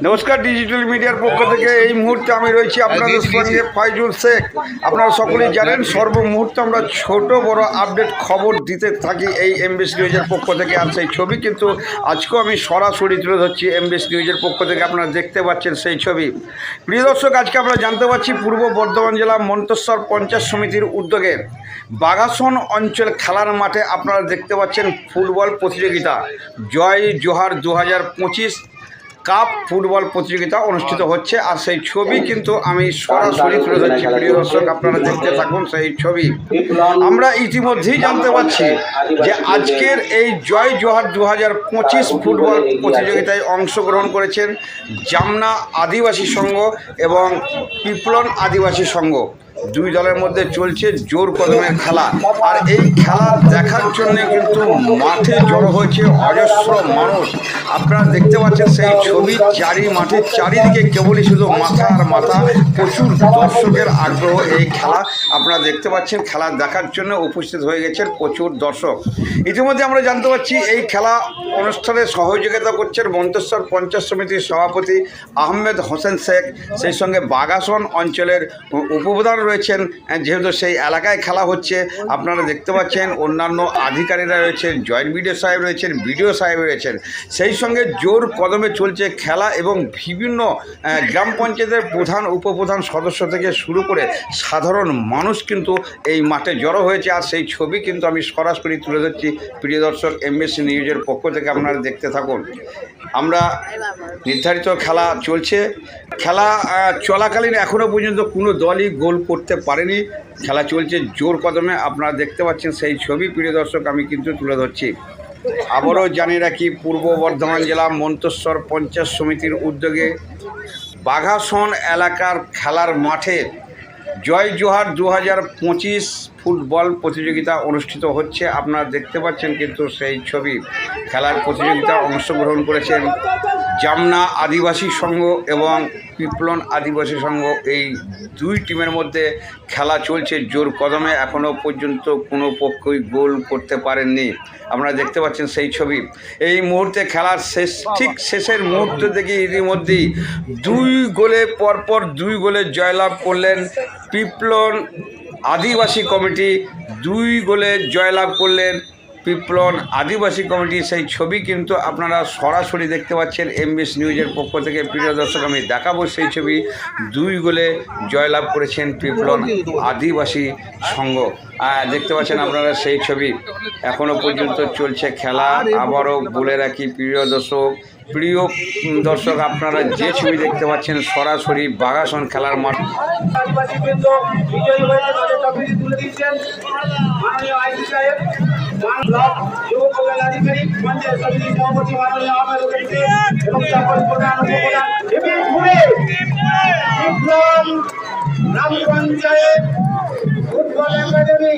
নমস্কার ডিজিটাল মিডিয়ার পক্ষ থেকে এই মুহূর্তে আমি রয়েছি আপনাদের সঙ্গে ফাইজুল শেখ। আপনারা সকলেই জানেন সর্বমুহূর্তে আমরা ছোট বড় আপডেট খবর দিতে থাকি এই এমবিএস নিউজের পক্ষ থেকে আর সেই ছবি কিন্তু আজকেও আমি সরাসরি তুলে ধরছি এমবিএস নিউজের পক্ষ থেকে। আপনারা দেখতে পাচ্ছেন সেই ছবি। প্রিয় দর্শক আজকে আমরা জানতে পারছি পূর্ব বর্ধমান জেলা মন্তেশ্বর পঞ্চায়েত সমিতির উদ্যোগে বাগাসন অঞ্চল খেলার মাঠে আপনারা দেখতে পাচ্ছেন ফুটবল প্রতিযোগিতা। জয় জোহার দু হাজার পঁচিশ কাপ ফুটবল প্রতিযোগিতা অনুষ্ঠিত হচ্ছে আর সেই ছবি কিন্তু আমি সরাসরি তুলে ধরছি প্রিয় দর্শক আপনারা দেখতে থাকুন সেই ছবি। আমরা ইতিমধ্যেই জানতে পারছি যে আজকের এই জয় জোহার দু হাজার পঁচিশ ফুটবল প্রতিযোগিতায় অংশগ্রহণ করেছেন জামনা আদিবাসী সংঘ এবং পিপলন আদিবাসী সংঘ। দুই দলের মধ্যে চলছে জোর কদমের খেলা। আর এই খেলা দেখার জন্য কিন্তু মাঠে জড়ো হয়েছে অজস্র মানুষ। আপনারা দেখতে পাচ্ছেন সেই ছবি, চারি মাঠের চারিদিকে কেবলই শুধু মাথা আর মাথা। প্রচুর দর্শকের আগ্রহ এই খেলা। আপনারা দেখতে পাচ্ছেন খেলা দেখার জন্য উপস্থিত হয়ে গেছেন প্রচুর দর্শক। ইতিমধ্যে আমরা জানতে পারছি এই খেলা অনুষ্ঠানে সহযোগিতা করছেন মন্তেশ্বর পঞ্চায়েত সমিতির সভাপতি আহমেদ হোসেন শেখ। সেই সঙ্গে বাগাসন অঞ্চলের উপপ্রধান রয়েছেন, যেহেতু সেই এলাকায় খেলা হচ্ছে। আপনারা দেখতে পাচ্ছেন অন্যান্য আধিকারিকরা রয়েছেন, জয়েন্ট বিডিও সাহেব রয়েছেন, বিডিও সাহেব রয়েছেন। সেই সঙ্গে জোর কদমে চলছে খেলা এবং বিভিন্ন গ্রাম পঞ্চায়েতের প্রধান, উপপ্রধান সদস্য থেকে শুরু করে সাধারণ মানুষ কিন্তু এই মাঠে জড়ো হয়েছে। আর সেই ছবি কিন্তু আমি সরাসরি তুলে ধরছি। প্রিয় দর্শক এমবিসি নিউজের পক্ষ থেকে আপনারা দেখতে থাকুন। আমরা নির্ধারিত খেলা চলছে। খেলা চলাকালীন এখনও পর্যন্ত কোনো দলই গোল করতে পারেনি। খেলা চলছে জোর কদমে, আপনারা দেখতে পাচ্ছেন সেই ছবি। প্রিয় দর্শক, আমি কিন্তু তুলে ধরছি। আবারও জানিয়ে রাখি, পূর্ব বর্ধমান জেলা মন্তেশ্বর পঞ্চায়েত সমিতির উদ্যোগে বাঘাসন এলাকার খেলার মাঠে জয় জোহার দু পঁচিশ ফুটবল প্রতিযোগিতা অনুষ্ঠিত হচ্ছে। আপনারা দেখতে পাচ্ছেন কিন্তু সেই ছবি খেলার প্রতিযোগিতা অংশগ্রহণ করেছেন। জামনা আদিবাসী সংঘ এবং পিপলন আদিবাসী সংঘ এই দুই টিমের মধ্যে খেলা চলছে জোর কদমে এখনও পর্যন্ত কোনো পক্ষই গোল করতে পারেননি। আপনারা দেখতে পাচ্ছেন সেই ছবি। এই মুহূর্তে খেলার শেষ, ঠিক শেষের মুহূর্ত থেকে ইতিমধ্যেই দুই গোলে, পরপর দুই গোলে জয়লাভ করলেন পিপলন আদিবাসী কমিটি। দুই গোলে জয়লাভ করলেন পিপলন আদিবাসী কমিটি সেই ছবি কিন্তু আপনারা সরাসরি দেখতে পাচ্ছেন এমবিএস নিউজের পক্ষ থেকে। প্রিয় দর্শক, আমি দেখাবো সেই ছবি। দুই গোলে জয়লাভ করেছেন পিপলন আদিবাসী সংঘ। দেখতে পাচ্ছেন আপনারা সেই ছবি। এখনও পর্যন্ত চলছে খেলা। আবারও বলে রাখি প্রিয় দর্শক প্রিয় দর্শক, আপনারা যে ছবি দেখতে পাচ্ছেন সরাসরি বাগাসন খেলার মাঠ। দিচ্ছেন। ব্লক যুব কল্যাণাধিকারী পঞ্চায়েত সমিতি সভাপতি মাননীয় আহমেদ করিতে এবং পঞ্চায়েত ফুটবল একাডেমি